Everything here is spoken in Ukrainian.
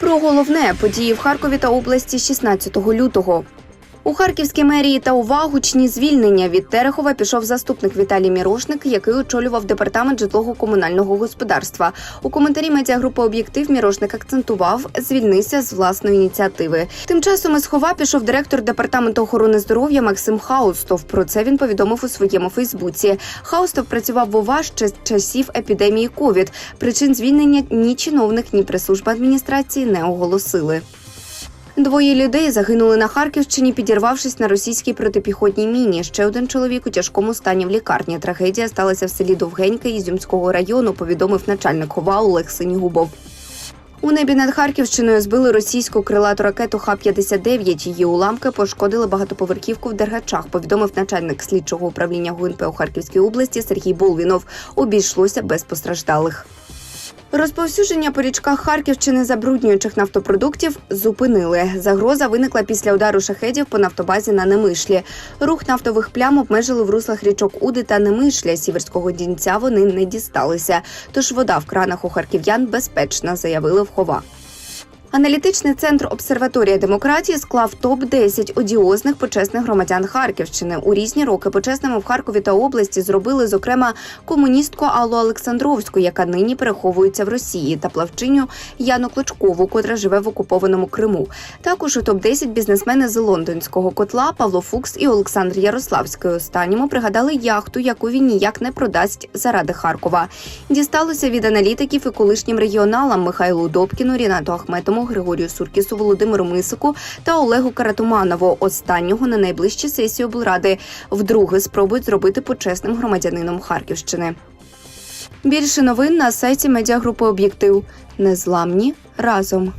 Про головне події в Харкові та області 16 лютого. У Харківській мерії та у Вагучні звільнення від Терехова пішов заступник Віталій Мірошник, який очолював департамент житлово-комунального господарства. У коментарі медіагрупи Об'єктив Мірошник акцентував, звільнився з власної ініціативи. Тим часом із хова пішов директор департаменту охорони здоров'я Максим Хаустов. Про це він повідомив у своєму Фейсбуці. Хаустов працював в ОВА ще з часів епідемії ковід. Причин звільнення ні чиновник, ні прес-служба адміністрації не оголосили. Двоє людей загинули на Харківщині, підірвавшись на російській протипіхотній міні. Ще один чоловік у тяжкому стані в лікарні. Трагедія сталася в селі Довгеньке Ізюмського району. Повідомив начальник хова Олег Синігубов. У небі над Харківщиною збили російську крилату ракету Х-59. Її уламки пошкодили багатоповерхівку в Дергачах. Повідомив начальник слідчого управління ГУНП у Харківській області Сергій Болвінов. Обійшлося без постраждалих. Розповсюдження по річках Харківщини забруднюючих нафтопродуктів зупинили. Загроза виникла після удару шахедів по нафтобазі на Немишлі. Рух нафтових плям обмежили в руслах річок Уди та Немишля. Сіверського дінця вони не дісталися. Тож вода в кранах у харків'ян безпечна, заявили в хова. Аналітичний центр обсерваторія демократії склав топ 10 одіозних почесних громадян Харківщини. У різні роки почесними в Харкові та області зробили зокрема комуністку Аллу Олександровську, яка нині переховується в Росії, та плавчиню Яну Клочкову, котра живе в окупованому Криму. Також у топ 10 бізнесмени з лондонського котла Павло Фукс і Олександр Ярославський. Останньому пригадали яхту, яку він ніяк не продасть заради Харкова. Дісталося від аналітиків і колишнім регіоналам Михайлу Добкіну, Рінату Ахметому, Григорію Суркісу, Володимиру Мисику та Олегу Каратуманову. Останнього на найближчій сесії облради вдруге спробують зробити почесним громадянином Харківщини. Більше новин на сайті медіагрупи Об'єктив. Незламні разом.